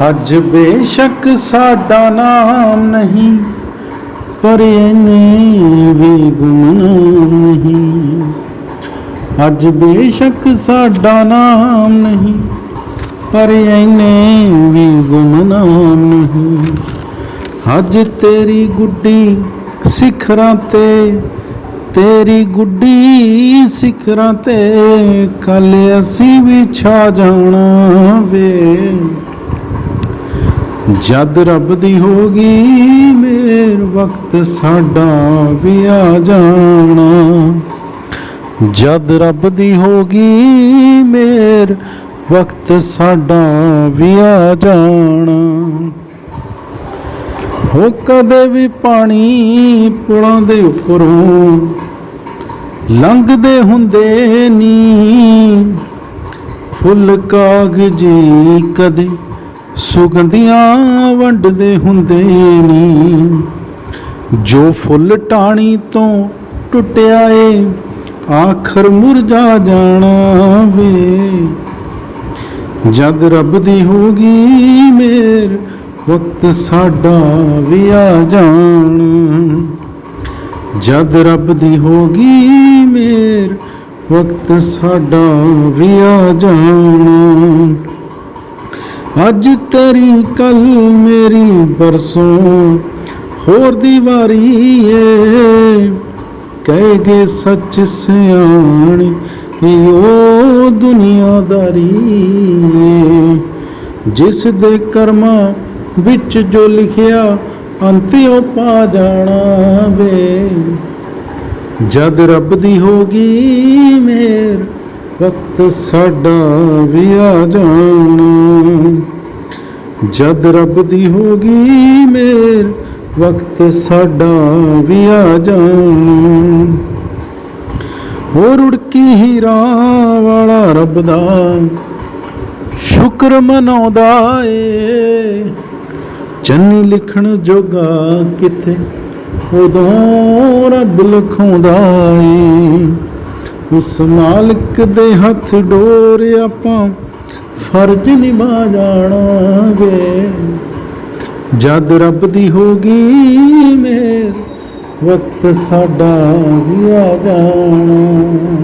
ਅੱਜ ਬੇਸ਼ੱਕ ਸਾਡਾ ਨਾਮ ਨਹੀਂ, ਪਰ ਇਹਨੇ ਵੀ ਗੁਮਨਾਮ ਨਹੀਂ। ਅੱਜ ਬੇਸ਼ੱਕ ਸਾਡਾ ਨਾਮ ਨਹੀਂ, ਪਰ ਇਹਨੇ ਵੀ ਗੁਮਨਾਮ ਨਹੀਂ। ਅੱਜ ਤੇਰੀ ਗੁੱਡੀ ਸਿਖਰਾਂ ਤੇ, ਤੇਰੀ ਗੁੱਡੀ ਸਿਖਰਾਂ ਤੇ ਕੱਲ ਅਸੀਂ ਵੀ ਛਾ ਜਾਣਾ ਵੇ। ਜਦ ਰੱਬ ਦੀ ਹੋਗੀ ਮੇਰ ਵਕਤ ਸਾਡਾ ਵੀ ਆ ਜਾਣਾ। ਜਦ ਰੱਬ ਦੀ ਹੋਗੀ ਮੇਰ ਵਕਤ ਸਾਡਾ ਵੀ ਆ ਜਾਣਾ। ਹੋ ਕਦੇ ਵੀ ਪਾਣੀ ਪੁਲਾਂ ਦੇ ਉੱਪਰੋਂ ਲੰਘਦੇ ਹੁੰਦੇ ਨੀ। ਫੁੱਲ ਕਾਗਜੀ ਕਦੇ ਸੁਗੰਧੀਆਂ ਵੰਡਦੇ ਹੁੰਦੇ ਨੀ। ਜੋ ਫੁੱਲ ਟਾਣੀ ਤੋਂ ਟੁੱਟਿਆ ਏ, ਆਖਰ ਮੁਰਝਾ ਜਾਣਾ ਵੇ। ਜਦ ਰੱਬ ਦੀ ਹੋਗੀ ਮੇਰ, ਵਕਤ ਸਾਡਾ ਵੀ ਆ ਜਾਣ। ਜਦ ਰੱਬ ਦੀ ਹੋਗੀ ਮੇਰ, ਵਕਤ ਸਾਡਾ ਵੀ ਆ ਜਾਣ। ਅੱਜ ਤੇਰੀ ਕੱਲ ਮੇਰੀ ਬਰਸੋਂ ਹੋਰ ਦੀ ਵਾਰੀ ਏ। ਕਹਿ ਗਏ ਸੱਚ ਸਿਆਣੀ ਓ ਦੁਨੀਆਦਾਰੀ ਏ। ਜਿਸ ਦੇ ਕਰਮਾਂ ਵਿੱਚ ਜੋ ਲਿਖਿਆ ਅੰਤਿਓ ਪਾ ਜਾਣਾ ਵੇ। ਜਦ ਰੱਬ ਦੀ ਹੋਗੀ ਮੇ ਵਕਤ ਸਾਡਾ ਵੀ ਆ ਜਾਣਾ। ਜਦ ਰੱਬ ਦੀ ਹੋਗੀ ਮੇਰ ਵਕਤ ਸਾਡਾ ਵੀ ਆ ਜਾਣਾ। ਹੋਰ ਰੁੜਕੀ ਹੀਰਾ ਵਾਲਾ ਰੱਬ ਦਾ ਸ਼ੁਕਰ ਮਨਾਉਂਦਾ ਏ। ਚੰਨੀ ਲਿਖਣ ਜੋਗਾ ਕਿਥੇ, ਉਦੋਂ ਰੱਬ ਲਿਖਾਉਂਦਾ ਏ। ਉਸ ਮਾਲਕ ਦੇ ਹੱਥ ਡੋਰ ਆਪਾਂ ਫਰਜ਼ ਨਿਭਾ ਜਾਣਾ ਜਦ ਰੱਬ ਦੀ ਹੋਗੀ ਮੇਰ, ਵਕਤ ਸਾਡਾ ਵੀ ਆ ਜਾਣਾ।